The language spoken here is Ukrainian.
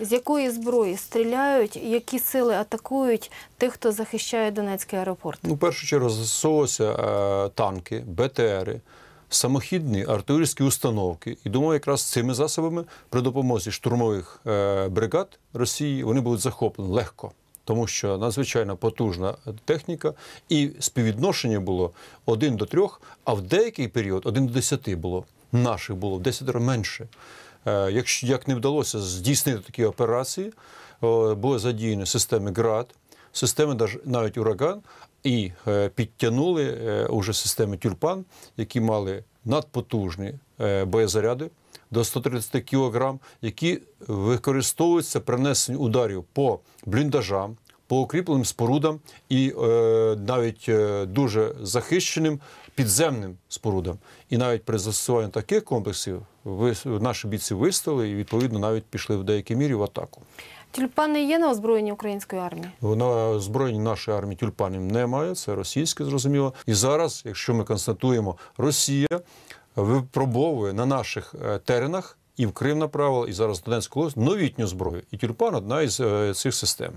З якої зброї стріляють, які сили атакують тих, хто захищає Донецький аеропорт? Ну, в першу чергу застосовувалися е, танки, БТРи, самохідні артилерійські установки. І думаю, якраз цими засобами при допомозі штурмових е, бригад Росії вони будуть захоплені легко. Тому що надзвичайно потужна техніка, і співвідношення було 1 до 3, а в деякий період 1 до 10 було. Наших було в 10 менше. Е, Якщо як не вдалося здійснити такі операції, були задіяні системи ГРАД, системи навіть ураган, і е, підтягнули е, уже системи тюльпан, які мали надпотужні боєзаряди до 130 кг, які використовуються при нанесенні ударів по бліндажам, по укріпленим спорудам і е, навіть е, дуже захищеним підземним спорудам. І навіть при застосуванні таких комплексів ви, наші бійці вистояли і відповідно навіть пішли в деякій мірі в атаку. Тюльпани є на озброєнні української армії? На озброєнні нашої армії тюльпанів немає, це російське, зрозуміло. І зараз, якщо ми констатуємо, Росія випробовує на наших е, теренах і в Крим направила, і зараз в Донецьку область новітню зброю. І тюльпан одна із е, цих систем.